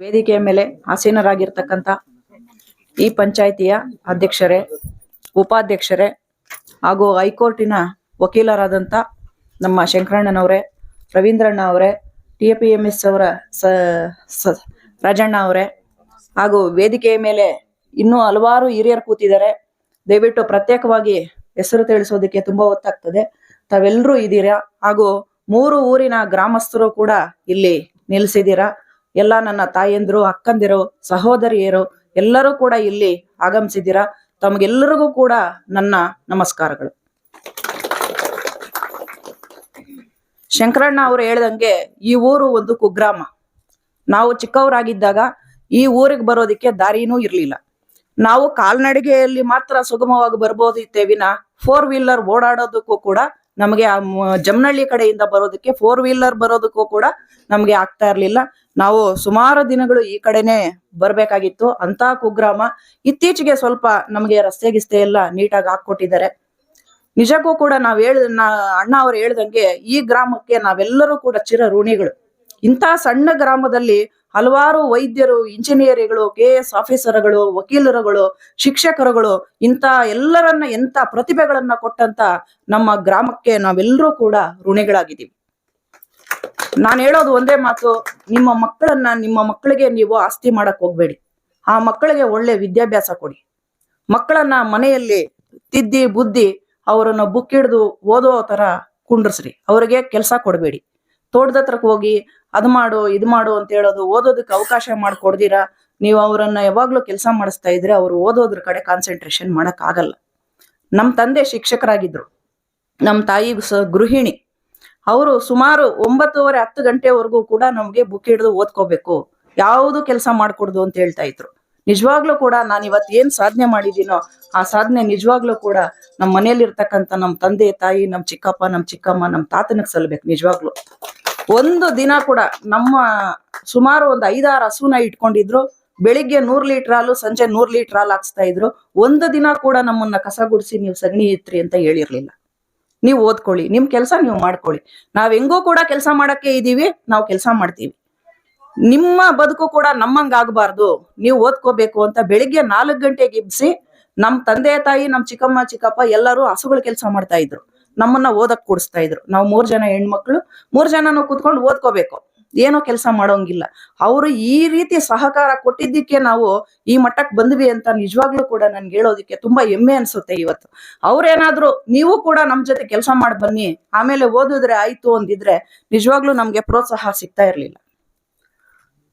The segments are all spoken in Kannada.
ವೇದಿಕೆಯ ಮೇಲೆ ಆಸೀನರಾಗಿರ್ತಕ್ಕಂಥ ಈ ಪಂಚಾಯಿತಿಯ ಅಧ್ಯಕ್ಷರೇ, ಉಪಾಧ್ಯಕ್ಷರೇ ಹಾಗೂ ಹೈಕೋರ್ಟಿನ ವಕೀಲರಾದಂಥ ನಮ್ಮ ಶಂಕರಣ್ಣನವರೇ, ರವೀಂದ್ರಣ್ಣ ಅವರೇ ಟಿ ಪಿ ಎಂ ಎಸ್ ಅವರ ಸ- ರಾಜಣ್ಣ ಅವರೇ ಹಾಗೂ ವೇದಿಕೆಯ ಮೇಲೆ ಇನ್ನೂ ಹಲವಾರು ಹಿರಿಯರು ಕೂತಿದ್ದಾರೆ. ದಯವಿಟ್ಟು ಪ್ರತ್ಯೇಕವಾಗಿ ಹೆಸರು ತಿಳಿಸೋದಕ್ಕೆ ತುಂಬಾ ಹೊತ್ತಾಗ್ತದೆ ತಾವೆಲ್ಲರೂ ಇದ್ದೀರಾ ಹಾಗೂ ಮೂರು ಊರಿನ ಗ್ರಾಮಸ್ಥರು ಕೂಡ ಇಲ್ಲಿ ನಿಲ್ಲಿಸಿದ್ದೀರಾ ಎಲ್ಲ ನನ್ನ ತಾಯಂದಿರು, ಅಕ್ಕಂದಿರು, ಸಹೋದರಿಯರು ಎಲ್ಲರೂ ಕೂಡ ಇಲ್ಲಿ ಆಗಮಿಸಿದ್ದೀರಾ? ತಮಗೆಲ್ಲರಿಗೂ ಕೂಡ ನನ್ನ ನಮಸ್ಕಾರಗಳು. ಶಂಕರಣ್ಣ ಅವರು ಹೇಳ್ದಂಗೆ ಈ ಊರು ಒಂದು ಕುಗ್ರಾಮ. ನಾವು ಚಿಕ್ಕವರಾಗಿದ್ದಾಗ ಈ ಊರಿಗೆ ಬರೋದಕ್ಕೆ ದಾರಿನೂ ಇರ್ಲಿಲ್ಲ. ನಾವು ಕಾಲ್ನಡಿಗೆಯಲ್ಲಿ ಮಾತ್ರ ಸುಗಮವಾಗಿ ಬರ್ಬೋದಿತ್ತೆ ವಿನ ಫೋರ್ ವೀಲರ್ ಓಡಾಡೋದಕ್ಕೂ ಕೂಡ ನಮಗೆ ಆ ಕಡೆಯಿಂದ ಬರೋದಕ್ಕೆ ಫೋರ್ ವೀಲರ್ ಬರೋದಕ್ಕೂ ಕೂಡ ನಮಗೆ ಆಗ್ತಾ ಇರ್ಲಿಲ್ಲ. ನಾವು ಸುಮಾರು ದಿನಗಳು ಈ ಕಡೆನೆ ಬರ್ಬೇಕಾಗಿತ್ತು. ಅಂತ ಕುಗ್ರಾಮ ಇತ್ತೀಚೆಗೆ ಸ್ವಲ್ಪ ನಮಗೆ ರಸ್ತೆ ಗಿಸ್ತೆ ಎಲ್ಲ ನೀಟಾಗಿ ಹಾಕೊಟ್ಟಿದ್ದಾರೆ ನಿಜಕ್ಕೂ ಕೂಡ ನಾವ್ ಹೇಳ್ ಅಣ್ಣ ಅವ್ರು ಹೇಳ್ದಂಗೆ ಈ ಗ್ರಾಮಕ್ಕೆ ನಾವೆಲ್ಲರೂ ಕೂಡ ಚಿರ ಋಣಿಗಳು. ಇಂಥ ಸಣ್ಣ ಗ್ರಾಮದಲ್ಲಿ ಹಲವಾರು ವೈದ್ಯರು, ಇಂಜಿನಿಯರ್ಗಳು, ಕೆ ಎಸ್ ಆಫೀಸರ್ಗಳು, ವಕೀಲರುಗಳು, ಶಿಕ್ಷಕರುಗಳು ಇಂಥ ಎಲ್ಲರನ್ನ ಎಂತ ಪ್ರತಿಭೆಗಳನ್ನ ಕೊಟ್ಟಂತ ನಮ್ಮ ಗ್ರಾಮಕ್ಕೆ ನಾವೆಲ್ಲರೂ ಕೂಡ ಋಣಿಗಳಾಗಿದ್ದೀವಿ. ನಾನು ಹೇಳೋದು ಒಂದೇ ಮಾತು, ನಿಮ್ಮ ಮಕ್ಕಳನ್ನ ನಿಮ್ಮ ಮಕ್ಕಳಿಗೆ ನೀವು ಆಸ್ತಿ ಮಾಡಕ್ ಹೋಗ್ಬೇಡಿ. ಆ ಮಕ್ಕಳಿಗೆ ಒಳ್ಳೆ ವಿದ್ಯಾಭ್ಯಾಸ ಕೊಡಿ. ಮಕ್ಕಳನ್ನ ಮನೆಯಲ್ಲಿ ತಿದ್ದಿ ಬುದ್ಧಿ ಅವರನ್ನ ಬುಕ್ ಹಿಡಿದು ಓದೋ ತರ ಕುಂಡ್ರಸ್ರಿ. ಅವ್ರಿಗೆ ಕೆಲಸ ಕೊಡಬೇಡಿ. ತೋಟದ ಹತ್ರಕ್ ಹೋಗಿ ಅದ್ ಮಾಡು, ಇದ್ ಮಾಡು ಅಂತ ಹೇಳೋದು ಓದೋದಕ್ಕೆ ಅವಕಾಶ ಮಾಡ್ಕೊಡ್ದಿರಾ. ನೀವು ಅವರನ್ನ ಯಾವಾಗ್ಲೂ ಕೆಲಸ ಮಾಡಿಸ್ತಾ ಇದ್ರೆ ಅವ್ರು ಓದೋದ್ರ ಕಡೆ ಕಾನ್ಸಂಟ್ರೇಷನ್ ಮಾಡಕ್ ಆಗಲ್ಲ. ನಮ್ ತಂದೆ ಶಿಕ್ಷಕರಾಗಿದ್ರು. ನಮ್ ತಾಯಿ ಗೃಹಿಣಿ. ಅವರು ಸುಮಾರು ಒಂಬತ್ತುವರೆ ಹತ್ತು ಗಂಟೆವರೆಗೂ ಕೂಡ ನಮ್ಗೆ ಬುಕ್ ಹಿಡಿದು ಓದ್ಕೋಬೇಕು. ಯಾವುದು ಕೆಲಸ ಮಾಡ್ಕೊಡ್ದು ಅಂತ ಹೇಳ್ತಾ ಇದ್ರು. ನಿಜವಾಗ್ಲೂ ಕೂಡ ನಾನು ಇವತ್ತು ಏನ್ ಸಾಧನೆ ಮಾಡಿದ್ದೀನೋ ಆ ಸಾಧನೆ ನಿಜವಾಗ್ಲೂ ಕೂಡ ನಮ್ಮ ಇರ್ತಕ್ಕಂಥ ನಮ್ಮ ತಂದೆ, ತಾಯಿ ನಮ್ಮ ಚಿಕ್ಕಪ್ಪ ನಮ್ಮ ಚಿಕ್ಕಮ್ಮ ನಮ್ಮ ತಾತನಿಗೆ ಸಲ್ಬೇಕು ನಿಜವಾಗ್ಲೂ. ಒಂದು ದಿನ ಕೂಡ ನಮ್ಮ ಸುಮಾರು ಒಂದು ಐದಾರು ಹಸುನ ಇಟ್ಕೊಂಡಿದ್ರು. ಬೆಳಿಗ್ಗೆ ನೂರ್ ಲೀಟರ್ ಹಾಲು, ಸಂಜೆ ನೂರ್ ಲೀಟರ್ ಹಾಲು ಹಾಕ್ಸ್ತಾ ಇದ್ರು. ಒಂದು ದಿನ ಕೂಡ ನಮ್ಮನ್ನ ಕಸ ಗುಡಿಸಿ ನೀವು ಸಗಣಿ ಇತ್ರಿ ಅಂತ ಹೇಳಿರ್ಲಿಲ್ಲ. ನೀವು ಓದ್ಕೊಳ್ಳಿ, ನಿಮ್ ಕೆಲಸ ನೀವು ಮಾಡ್ಕೊಳ್ಳಿ. ನಾವ್ ಹೆಂಗೋ ಕೂಡ ಕೆಲಸ ಮಾಡಕ್ಕೆ ಇದೀವಿ, ನಾವು ಕೆಲಸ ಮಾಡ್ತೀವಿ. ನಿಮ್ಮ ಬದುಕು ಕೂಡ ನಮ್ಮಂಗಾಗಬಾರ್ದು ನೀವು ಓದ್ಕೋಬೇಕು ಅಂತ ಬೆಳಿಗ್ಗೆ ನಾಲ್ಕು ಗಂಟೆಗೆ ಇಬ್ಸಿ ನಮ್ ತಂದೆ, ತಾಯಿ, ನಮ್ ಚಿಕ್ಕಮ್ಮ, ಚಿಕ್ಕಪ್ಪ ಎಲ್ಲರೂ ಹಸುಗಳ ಕೆಲಸ ಮಾಡ್ತಾ ಇದ್ರು. ನಮ್ಮನ್ನ ಓದಕ್ ಕೂಡಿಸ್ತಾ ಇದ್ರು. ನಾವು ಮೂರ್ ಜನ ಹೆಣ್ಮಕ್ಳು, ಮೂರ್ ಜನನು ಕೂತ್ಕೊಂಡು ಓದ್ಕೋಬೇಕು. ಏನೋ ಕೆಲಸ ಮಾಡೋಂಗಿಲ್ಲ. ಅವರು ಈ ರೀತಿ ಸಹಕಾರ ಕೊಟ್ಟಿದ್ದಕ್ಕೆ ನಾವು ಈ ಮಟ್ಟಕ್ಕೆ ಬಂದ್ವಿ ಅಂತ ನಿಜವಾಗ್ಲೂ ಕೂಡ ನನ್ಗೆ ಹೇಳೋದಕ್ಕೆ ತುಂಬಾ ಹೆಮ್ಮೆ ಅನ್ಸುತ್ತೆ ಇವತ್ತು. ಅವ್ರೇನಾದ್ರೂ ನೀವು ಕೂಡ ನಮ್ ಜೊತೆ ಕೆಲಸ ಮಾಡಿ ಬನ್ನಿ, ಆಮೇಲೆ ಓದಿದ್ರೆ ಆಯ್ತು ಅಂದಿದ್ರೆ ನಿಜವಾಗ್ಲೂ ನಮ್ಗೆ ಪ್ರೋತ್ಸಾಹ ಸಿಗ್ತಾ ಇರ್ಲಿಲ್ಲ.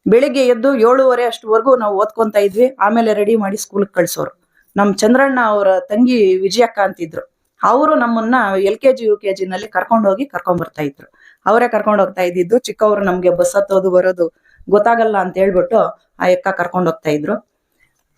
ಬೆಳಿಗ್ಗೆ ಎದ್ದು ಏಳುವರೆ ಅಷ್ಟುವರೆಗೂ ನಾವು ಓದ್ಕೊಂತ ಇದ್ವಿ, ಆಮೇಲೆ ರೆಡಿ ಮಾಡಿ ಸ್ಕೂಲ್ಗೆ ಕಳ್ಸೋರು. ನಮ್ ಚಂದ್ರಣ್ಣ ಅವರ ತಂಗಿ ವಿಜಯಕ್ಕ ಅಂತಿದ್ರು. ಅವರು ನಮ್ಮನ್ನ L K G, U K G ನಲ್ಲಿ ಕರ್ಕೊಂಡು ಹೋಗಿ ಕರ್ಕೊಂಡ್ ಬರ್ತಾ ಇದ್ರು. ಅವರೇ ಕರ್ಕೊಂಡು ಹೋಗ್ತಾ ಇದ್ದಿದ್ದು, ಚಿಕ್ಕವರು ನಮಗೆ ಬಸ್ ಹತ್ತೋದು, ಬರೋದು ಗೊತ್ತಾಗಲ್ಲ ಅಂತ ಹೇಳ್ಬಿಟ್ಟು ಆ ಎಕ್ಕ ಕರ್ಕೊಂಡು ಹೋಗ್ತಾ ಇದ್ರು.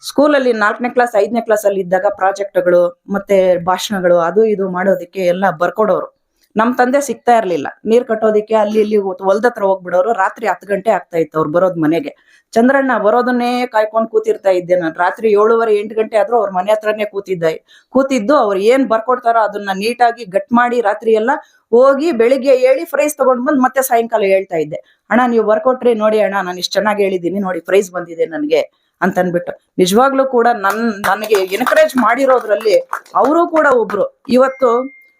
ಸ್ಕೂಲಲ್ಲಿ ನಾಲ್ಕನೇ ಕ್ಲಾಸ್, ಐದನೇ ಕ್ಲಾಸ್ ಅಲ್ಲಿ ಇದ್ದಾಗ ಪ್ರಾಜೆಕ್ಟ್ಗಳು ಮತ್ತೆ ಭಾಷಣಗಳು, ಅದು ಇದು ಮಾಡೋದಕ್ಕೆ ಎಲ್ಲ ಬರ್ಕೊಡೋರು. ನಮ್ ತಂದೆ ಸಿಗ್ತಾ ಇರ್ಲಿಲ್ಲ. ನೀರ್ ಕಟ್ಟೋದಿಕ್ಕೆ ಅಲ್ಲಿ ಇಲ್ಲಿ ಹೊಲ್ದ ಹತ್ರ ಹೋಗ್ಬಿಡೋರು. ರಾತ್ರಿ ಹತ್ತು ಗಂಟೆ ಆಗ್ತಾ ಇತ್ತು ಅವ್ರು ಬರೋದ್ ಮನೆಗೆ. ಚಂದ್ರಣ್ಣ ಬರೋದನ್ನೇ ಕಾಯ್ಕೊಂಡು ಕೂತಿರ್ತಾ ಇದ್ದೆ ನಾನು. ರಾತ್ರಿ ಏಳುವರೆ, ಎಂಟು ಗಂಟೆ ಆದ್ರೂ ಅವ್ರ ಮನೆ ಹತ್ರನೇ ಕೂತಿದ್ದೆ. ಕೂತಿದ್ದು ಅವ್ರು ಏನ್ ಬರ್ಕೊಡ್ತಾರೋ ಅದನ್ನ ನೀಟಾಗಿ ಗಟ್ ಮಾಡಿ ರಾತ್ರಿ ಎಲ್ಲ ಹೋಗಿ ಬೆಳಿಗ್ಗೆ ಹೇಳಿ ಪ್ರೈಸ್ ತಗೊಂಡ್ ಬಂದ್ ಮತ್ತೆ ಸಾಯಂಕಾಲ ಹೇಳ್ತಾ ಇದ್ದೆ. ಅಣ್ಣ, ನೀವು ಬರ್ಕೊಟ್ರಿ ನೋಡಿ ಅಣ್ಣ, ನಾನು ಇಷ್ಟು ಚೆನ್ನಾಗಿ ಹೇಳಿದ್ದೀನಿ ನೋಡಿ ಪ್ರೈಸ್ ಬಂದಿದೆ ನನಗೆ ಅಂತ ಅನ್ಬಿಟ್ಟು ನಿಜವಾಗ್ಲೂ ಕೂಡ ನನ್, ನನಗೆ ಎನ್ಕರೇಜ್ ಮಾಡಿರೋದ್ರಲ್ಲಿ ಅವರು ಕೂಡ ಒಬ್ರು. ಇವತ್ತು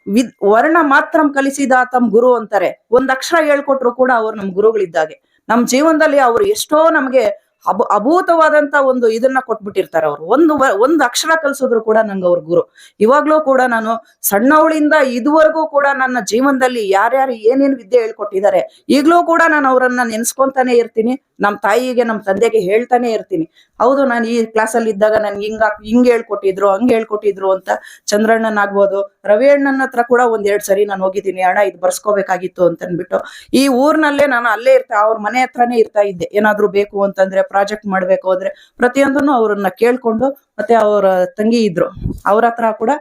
ವಿದ್ ವರ್ಣ ಮಾತ್ರ ಕಲಿಸಿದ ತಮ್ ಗುರು ಅಂತಾರೆ. ಒಂದ್ ಅಕ್ಷರ ಹೇಳ್ಕೊಟ್ರು ಕೂಡ ಅವ್ರು ನಮ್ ಗುರುಗಳಿದ್ದಾಗೆ. ನಮ್ ಜೀವನದಲ್ಲಿ ಅವ್ರು ಎಷ್ಟೋ ನಮ್ಗೆ ಅಭ ಅಭೂತವಾದಂತ ಒಂದು ಇದನ್ನ ಕೊಟ್ಬಿಟ್ಟಿರ್ತಾರೆ ಅವ್ರು. ಒಂದು ಒಂದು ಅಕ್ಷರ ಕಲ್ಸಿದ್ರು ಕೂಡ ನಂಗೆ ಅವ್ರ ಗುರು. ಇವಾಗ್ಲೂ ಕೂಡ ನಾನು ಸಣ್ಣವಳಿಂದ ಇದುವರೆಗೂ ಕೂಡ ನನ್ನ ಜೀವನದಲ್ಲಿ ಯಾರ್ಯಾರು ಏನೇನ್ ವಿದ್ಯೆ ಹೇಳ್ಕೊಟ್ಟಿದ್ದಾರೆ ಈಗ್ಲೂ ಕೂಡ ನಾನು ಅವರನ್ನ ನೆನ್ಸ್ಕೊಂತಾನೆ ಇರ್ತೀನಿ. ನಮ್ ತಾಯಿಗೆ ನಮ್ಮ ತಂದೆಗೆ ಹೇಳ್ತಾನೆ ಇರ್ತೀನಿ. ಹೌದು, ನಾನು ಈ ಕ್ಲಾಸಲ್ಲಿ ಇದ್ದಾಗ ನನ್ಗೆ ಹಿಂಗ ಹಿಂಗ್ ಹೇಳ್ಕೊಟ್ಟಿದ್ರು, ಹಂಗ್ ಹೇಳ್ಕೊಟ್ಟಿದ್ರು ಅಂತ ಚಂದ್ರಣ್ಣನ್ ಆಗ್ಬೋದು ರವಿ ಅಣ್ಣನ ಹತ್ರ ಕೂಡ ಒಂದ್ ಎರಡ್ ಸರಿ ನಾನು ಹೋಗಿದ್ದೀನಿ. ಅಣ್ಣ, ಇದು ಬರ್ಸ್ಕೋಬೇಕಾಗಿತ್ತು ಅಂತ ಅನ್ಬಿಟ್ಟು ಈ ಊರ್ನಲ್ಲೇ ನಾನು ಅಲ್ಲೇ ಇರ್ತಾ, ಅವ್ರ ಮನೆ ಹತ್ರನೇ ಇರ್ತಾ ಇದ್ದೆ. ಏನಾದ್ರು ಬೇಕು ಅಂತಂದ್ರೆ, ಪ್ರಾಜೆಕ್ಟ್ ಮಾಡ್ಬೇಕು ಅಂದ್ರೆ ಪ್ರತಿಯೊಂದನ್ನು ಅವ್ರನ್ನ ಕೇಳ್ಕೊಂಡು ಮತ್ತೆ ಅವರ ತಂಗಿ ಇದ್ರು. ಅವ್ರ ಹತ್ರ ಕೂಡ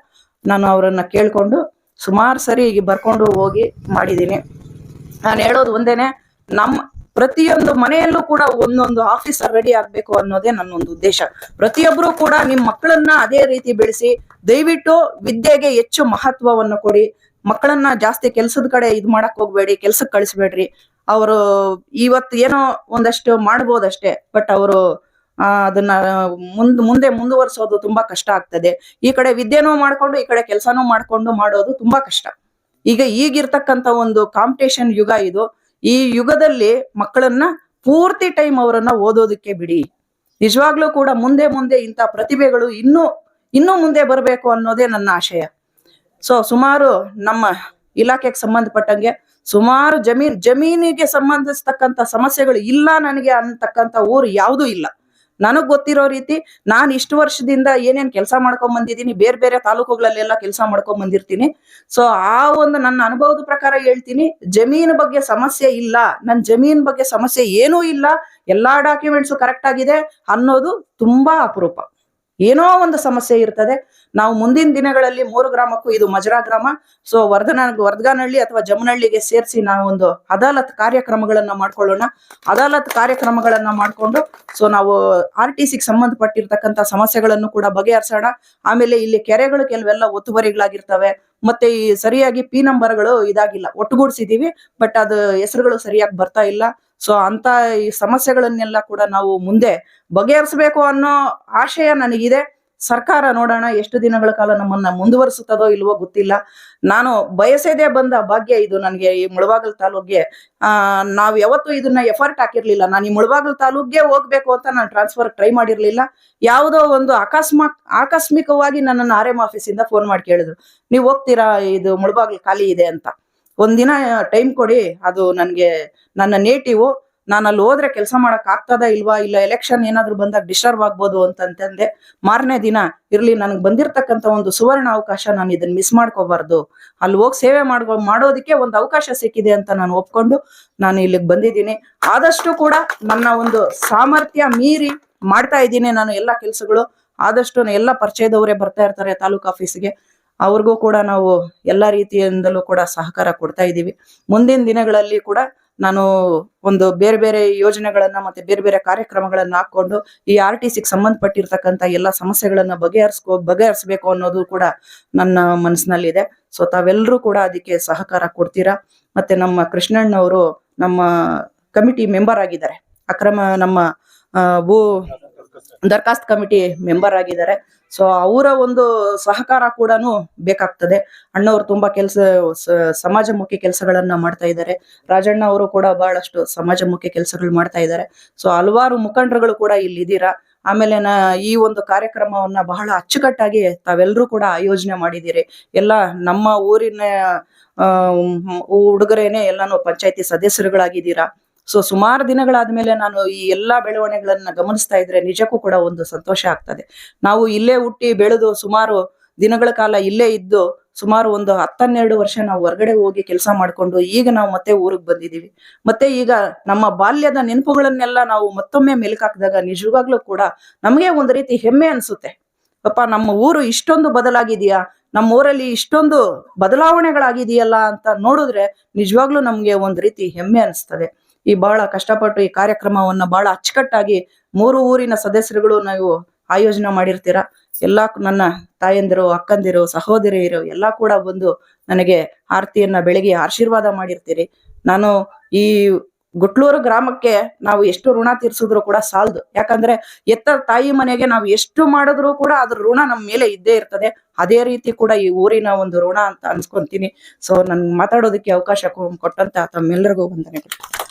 ನಾನು ಅವರನ್ನ ಕೇಳ್ಕೊಂಡು ಸುಮಾರು ಸರಿ ಬರ್ಕೊಂಡು ಹೋಗಿ ಮಾಡಿದ್ದೀನಿ. ನಾನು ಹೇಳೋದು ಒಂದೇನೆ ನಮ್ಮ ಪ್ರತಿಯೊಂದು ಮನೆಯಲ್ಲೂ ಕೂಡ ಒಂದೊಂದು ಆಫೀಸರ್ ರೆಡಿ ಆಗ್ಬೇಕು ಅನ್ನೋದೇ ನನ್ನೊಂದು ಉದ್ದೇಶ. ಪ್ರತಿಯೊಬ್ಬರು ಕೂಡ ನಿಮ್ ಮಕ್ಕಳನ್ನ ಅದೇ ರೀತಿ ಬೆಳೆಸಿ, ದಯವಿಟ್ಟು ವಿದ್ಯೆಗೆ ಹೆಚ್ಚು ಮಹತ್ವವನ್ನು ಕೊಡಿ. ಮಕ್ಕಳನ್ನ ಜಾಸ್ತಿ ಕೆಲಸದ ಕಡೆ ಇದ್ ಮಾಡಕ್ ಹೋಗ್ಬೇಡಿ, ಕೆಲ್ಸಕ್ ಕಳಿಸ್ಬೇಡ್ರಿ. ಅವರು ಇವತ್ತು ಏನೋ ಒಂದಷ್ಟು ಮಾಡ್ಬೋದಷ್ಟೇ, ಬಟ್ ಅವರು ಅದನ್ನ ಮುಂದ್, ಮುಂದೆ ಮುಂದುವರಿಸೋದು ತುಂಬಾ ಕಷ್ಟ ಆಗ್ತದೆ. ಈ ಕಡೆ ವಿದ್ಯೆನೂ ಮಾಡ್ಕೊಂಡು, ಈ ಕಡೆ ಕೆಲಸನೂ ಮಾಡ್ಕೊಂಡು ಮಾಡೋದು ತುಂಬಾ ಕಷ್ಟ. ಈಗ ಈಗಿರ್ತಕ್ಕಂತ ಒಂದು ಕಾಂಪಿಟೇಷನ್ ಯುಗ ಇದು. ಈ ಯುಗದಲ್ಲಿ ಮಕ್ಕಳನ್ನ ಪೂರ್ತಿ ಟೈಮ್ ಅವರನ್ನ ಓದೋದಕ್ಕೆ ಬಿಡಿ. ನಿಜವಾಗ್ಲೂ ಕೂಡ ಮುಂದೆ ಮುಂದೆ ಇಂಥ ಪ್ರತಿಭೆಗಳು ಇನ್ನೂ ಇನ್ನೂ ಮುಂದೆ ಬರಬೇಕು ಅನ್ನೋದೇ ನನ್ನ ಆಶಯ. ಸೊ ಸುಮಾರು ನಮ್ಮ ಇಲಾಖೆಗೆ ಸಂಬಂಧಪಟ್ಟಂಗೆ ಸುಮಾರು ಜಮೀನ್ ಜಮೀನಿಗೆ ಸಂಬಂಧಿಸ್ತಕ್ಕಂಥ ಸಮಸ್ಯೆಗಳು ಇಲ್ಲ ನನಗೆ ಅಂತಕ್ಕಂಥ ಊರು ಯಾವುದೂ ಇಲ್ಲ. ನನಗ್ ಗೊತ್ತಿರೋ ರೀತಿ ನಾನು ಇಷ್ಟು ವರ್ಷದಿಂದ ಏನೇನ್ ಕೆಲಸ ಮಾಡ್ಕೊಂಡ್ ಬಂದಿದ್ದೀನಿ, ಬೇರೆ ಬೇರೆ ತಾಲೂಕುಗಳಲ್ಲೆಲ್ಲ ಕೆಲಸ ಮಾಡ್ಕೊಂಡ್ ಬಂದಿರ್ತೀನಿ. ಸೊ ಆ ಒಂದು ನನ್ನ ಅನುಭವದ ಪ್ರಕಾರ ಹೇಳ್ತೀನಿ, ಜಮೀನ್ ಬಗ್ಗೆ ಸಮಸ್ಯೆ ಇಲ್ಲ. ನನ್ ಜಮೀನ್ ಬಗ್ಗೆ ಸಮಸ್ಯೆ ಏನೂ ಇಲ್ಲ. ಎಲ್ಲಾ ಡಾಕ್ಯುಮೆಂಟ್ಸ್ ಕರೆಕ್ಟ್ ಆಗಿದೆ ಅನ್ನೋದು ತುಂಬಾ ಅಪರೂಪ. ಏನೋ ಒಂದು ಸಮಸ್ಯೆ ಇರ್ತದೆ. ನಾವು ಮುಂದಿನ ದಿನಗಳಲ್ಲಿ ಮೂರು ಗ್ರಾಮಕ್ಕೂ ಇದು ಮಜರಾ ಗ್ರಾಮ. ಸೊ ವರ್ಧನ, ವರ್ಧಗಾನಹಳ್ಳಿ ಅಥವಾ ಜಮನಹಳ್ಳಿಗೆ ಸೇರಿಸಿ ನಾವು ಒಂದು ಅದಾಲತ್ ಕಾರ್ಯಕ್ರಮಗಳನ್ನ ಮಾಡ್ಕೊಳ್ಳೋಣ. ಅದಾಲತ್ ಕಾರ್ಯಕ್ರಮಗಳನ್ನ ಮಾಡ್ಕೊಂಡು ಸೊ ನಾವು ಆರ್ ಟಿ ಸಿಗೆ ಸಂಬಂಧಪಟ್ಟಿರ್ತಕ್ಕಂಥ ಸಮಸ್ಯೆಗಳನ್ನು ಕೂಡ ಬಗೆಹರಿಸೋಣ. ಆಮೇಲೆ ಇಲ್ಲಿ ಕೆರೆಗಳು ಕೆಲವೆಲ್ಲ ಒತ್ತುವರಿಗಳಾಗಿರ್ತವೆ. ಮತ್ತೆ ಈ ಸರಿಯಾಗಿ ಪಿ ನಂಬರ್ಗಳು ಇದಾಗಿಲ್ಲ. ಒಟ್ಟುಗೂಡಿಸಿದೀವಿ. ಬಟ್ ಅದು ಹೆಸರುಗಳು ಸರಿಯಾಗಿ ಬರ್ತಾ ಇಲ್ಲ. ಸೊ ಅಂತ ಈ ಸಮಸ್ಯೆಗಳನ್ನೆಲ್ಲ ಕೂಡ ನಾವು ಮುಂದೆ ಬಗೆಹರಿಸಬೇಕು ಅನ್ನೋ ಆಶಯ ನನಗಿದೆ. ಸರ್ಕಾರ ನೋಡೋಣ, ಎಷ್ಟು ದಿನಗಳ ಕಾಲ ನಮ್ಮನ್ನ ಮುಂದುವರಿಸುತ್ತದೋ ಇಲ್ವೋ ಗೊತ್ತಿಲ್ಲ. ನಾನು ಬಯಸದೇ ಬಂದ ಭಾಗ್ಯ ಇದು ನನಗೆ ಈ ಮುಳಬಾಗಲ್ ತಾಲೂಕ್ಗೆ. ಆ, ನಾವ್ ಯಾವತ್ತೂ ಇದನ್ನ ಎಫರ್ಟ್ ಹಾಕಿರ್ಲಿಲ್ಲ. ನಾನು ಈ ಮುಳಬಾಗಲ್ ತಾಲೂಕ್ಗೆ ಹೋಗ್ಬೇಕು ಅಂತ ನಾನು ಟ್ರಾನ್ಸ್ಫರ್ ಟ್ರೈ ಮಾಡಿರ್ಲಿಲ್ಲ. ಯಾವುದೋ ಒಂದು ಅಕಸ್ಮಾತ್, ಆಕಸ್ಮಿಕವಾಗಿ ನನ್ನನ್ನು ಆರ್ ಎಂ ಆಫೀಸಿಂದ ಫೋನ್ ಮಾಡಿ ಕೇಳಿದ್ರು. ನೀವು ಹೋಗ್ತೀರಾ? ಇದು ಮುಳಬಾಗಲ್ ಖಾಲಿ ಇದೆ ಅಂತ. ಒಂದಿನ ಟೈಮ್ ಕೊಡಿ, ಅದು ನನಗೆ, ನನ್ನ ನೇಟಿವ್ ನಾನು ಅಲ್ಲಿ ಹೋದ್ರೆ ಕೆಲಸ ಮಾಡಕ್ ಆಗ್ತದ ಇಲ್ವಾ, ಇಲ್ಲ ಎಲೆಕ್ಷನ್ ಏನಾದ್ರು ಬಂದಾಗ ಡಿಸ್ಟರ್ಬ್ ಆಗ್ಬೋದು ಅಂತಂತಂದೆ ಮಾರನೇ ದಿನ ಇರ್ಲಿ, ನನಗೆ ಬಂದಿರತಕ್ಕಂತ ಒಂದು ಸುವರ್ಣ ಅವಕಾಶ ನಾನು ಇದನ್ನ ಮಿಸ್ ಮಾಡ್ಕೋಬಾರ್ದು. ಅಲ್ಲಿ ಹೋಗಿ ಸೇವೆ ಮಾಡ್ಕೊ, ಮಾಡೋದಕ್ಕೆ ಒಂದು ಅವಕಾಶ ಸಿಕ್ಕಿದೆ ಅಂತ ನಾನು ಒಪ್ಕೊಂಡು ನಾನು ಇಲ್ಲಿಗೆ ಬಂದಿದ್ದೀನಿ. ಆದಷ್ಟು ಕೂಡ ನನ್ನ ಒಂದು ಸಾಮರ್ಥ್ಯ ಮೀರಿ ಮಾಡ್ತಾ ಇದ್ದೀನಿ ನಾನು ಎಲ್ಲ ಕೆಲಸಗಳು. ಆದಷ್ಟು ಎಲ್ಲ ಪರಿಚಯದವರೇ ಬರ್ತಾ ಇರ್ತಾರೆ ತಾಲೂಕು ಆಫೀಸ್ಗೆ ಅವ್ರಿಗೂ ಕೂಡ ನಾವು ಎಲ್ಲ ರೀತಿಯಿಂದಲೂ ಕೂಡ ಸಹಕಾರ ಕೊಡ್ತಾ ಇದ್ದೀವಿ. ಮುಂದಿನ ದಿನಗಳಲ್ಲಿ ಕೂಡ ನಾನು ಒಂದು ಬೇರೆ ಬೇರೆ ಯೋಜನೆಗಳನ್ನ ಮತ್ತೆ ಬೇರೆ ಬೇರೆ ಕಾರ್ಯಕ್ರಮಗಳನ್ನ ಹಾಕೊಂಡು ಈ ಆರ್ ಟಿ ಸಿಗೆ ಸಂಬಂಧಪಟ್ಟಿರ್ತಕ್ಕಂಥ ಎಲ್ಲ ಸಮಸ್ಯೆಗಳನ್ನ ಬಗೆಹರಿಸ್ಕೊ ಬಗೆಹರಿಸ್ಬೇಕು ಅನ್ನೋದು ಕೂಡ ನನ್ನ ಮನಸ್ಸಿನಲ್ಲಿದೆ. ಸೊ ತಾವೆಲ್ಲರೂ ಕೂಡ ಅದಕ್ಕೆ ಸಹಕಾರ ಕೊಡ್ತೀರಾ? ಮತ್ತೆ ನಮ್ಮ ಕೃಷ್ಣಣ್ಣವರು ನಮ್ಮ ಕಮಿಟಿ ಮೆಂಬರ್ ಆಗಿದ್ದಾರೆ. ಅಕ್ರಮ ನಮ್ಮ ಭೂ ದರ್ಖಾಸ್ತ್ ಕಮಿಟಿ ಮೆಂಬರ್ ಆಗಿದ್ದಾರೆ. ಸೊ ಅವರ ಒಂದು ಸಹಕಾರ ಕೂಡ ಬೇಕಾಗ್ತದೆ. ಅಣ್ಣವರು ತುಂಬಾ ಕೆಲಸ ಸಮಾಜಮುಖಿ ಕೆಲಸಗಳನ್ನ ಮಾಡ್ತಾ ಇದ್ದಾರೆ. ರಾಜಣ್ಣ ಅವರು ಕೂಡ ಬಹಳಷ್ಟು ಸಮಾಜಮುಖಿ ಕೆಲಸಗಳು ಮಾಡ್ತಾ ಇದ್ದಾರೆ. ಸೊ ಹಲವಾರು ಮುಖಂಡರುಗಳು ಕೂಡ ಇಲ್ಲಿ ಇದ್ದೀರಾ ಆಮೇಲೆ ನಾ, ಈ ಒಂದು ಕಾರ್ಯಕ್ರಮವನ್ನ ಬಹಳ ಅಚ್ಚುಕಟ್ಟಾಗಿ ತಾವೆಲ್ಲರೂ ಕೂಡ ಆಯೋಜನೆ ಮಾಡಿದ್ದೀರಿ. ಎಲ್ಲ ನಮ್ಮ ಊರಿನ ಹುಡುಗರೇನೆ ಎಲ್ಲಾನು ಪಂಚಾಯತಿ ಸದಸ್ಯರುಗಳಾಗಿದ್ದೀರಾ? ಸೊ ಸುಮಾರು ದಿನಗಳಾದ್ಮೇಲೆ ನಾನು ಈ ಎಲ್ಲಾ ಬೆಳವಣಿಗೆಗಳನ್ನ ಗಮನಿಸ್ತಾ ಇದ್ರೆ ನಿಜಕ್ಕೂ ಕೂಡ ಒಂದು ಸಂತೋಷ ಆಗ್ತದೆ. ನಾವು ಇಲ್ಲೇ ಹುಟ್ಟಿ ಬೆಳೆದು ಸುಮಾರು ದಿನಗಳ ಕಾಲ ಇಲ್ಲೇ ಇದ್ದು ಸುಮಾರು ಒಂದು ಹತ್ತನ್ನೆರಡು ವರ್ಷ ನಾವು ಹೊರಗಡೆ ಹೋಗಿ ಕೆಲಸ ಮಾಡ್ಕೊಂಡು ಈಗ ನಾವು ಮತ್ತೆ ಊರಿಗೆ ಬಂದಿದ್ದೀವಿ. ಮತ್ತೆ ಈಗ ನಮ್ಮ ಬಾಲ್ಯದ ನೆನಪುಗಳನ್ನೆಲ್ಲ ನಾವು ಮತ್ತೊಮ್ಮೆ ಮೆಲುಕಾಕಿದಾಗ ನಿಜವಾಗ್ಲೂ ಕೂಡ ನಮಗೆ ಒಂದು ರೀತಿ ಹೆಮ್ಮೆ ಅನ್ಸುತ್ತೆ. ಪಾಪ ನಮ್ಮ ಊರು ಇಷ್ಟೊಂದು ಬದಲಾಗಿದೆಯಾ? ನಮ್ಮ ಊರಲ್ಲಿ ಇಷ್ಟೊಂದು ಬದಲಾವಣೆಗಳಾಗಿದೆಯಲ್ಲ ಅಂತ ನೋಡಿದ್ರೆ ನಿಜವಾಗ್ಲೂ ನಮಗೆ ಒಂದು ರೀತಿ ಹೆಮ್ಮೆ ಅನಿಸ್ತದೆ. ಈ ಬಹಳ ಕಷ್ಟಪಟ್ಟು ಈ ಕಾರ್ಯಕ್ರಮವನ್ನ ಬಹಳ ಅಚ್ಚುಕಟ್ಟಾಗಿ ಮೂರು ಊರಿನ ಸದಸ್ಯರುಗಳು ನಾವು ಆಯೋಜನೆ ಮಾಡಿರ್ತೀರ? ಎಲ್ಲಾ ನನ್ನ ತಾಯಂದಿರು, ಅಕ್ಕಂದಿರು, ಸಹೋದರಿಯರು ಎಲ್ಲಾ ಕೂಡ ಬಂದು ನನಗೆ ಆರತಿಯನ್ನ ಬೆಳಗ್ಗೆ ಆಶೀರ್ವಾದ ಮಾಡಿರ್ತೀರಿ. ನಾನು ಈ ಗುಟ್ಲೂರು ಗ್ರಾಮಕ್ಕೆ ನಾವು ಎಷ್ಟು ಋಣ ತೀರ್ಸಿದ್ರು ಕೂಡ ಸಾಲದು. ಯಾಕಂದ್ರೆ ಎತ್ತ ತಾಯಿ ಮನೆಗೆ ನಾವು ಎಷ್ಟು ಮಾಡಿದ್ರು ಕೂಡ ಅದ್ರ ಋಣ ನಮ್ಮ ಮೇಲೆ ಇದ್ದೇ ಇರ್ತದೆ. ಅದೇ ರೀತಿ ಕೂಡ ಈ ಊರಿನ ಒಂದು ಋಣ ಅಂತ ಅನ್ಸ್ಕೊಂತೀನಿ. ಸೊ ನನ್ ಮಾತಾಡೋದಕ್ಕೆ ಅವಕಾಶ ಕೊಟ್ಟಂತ ತಮ್ಮೆಲ್ಲರಿಗೂ ವಂದನೆಗಳು.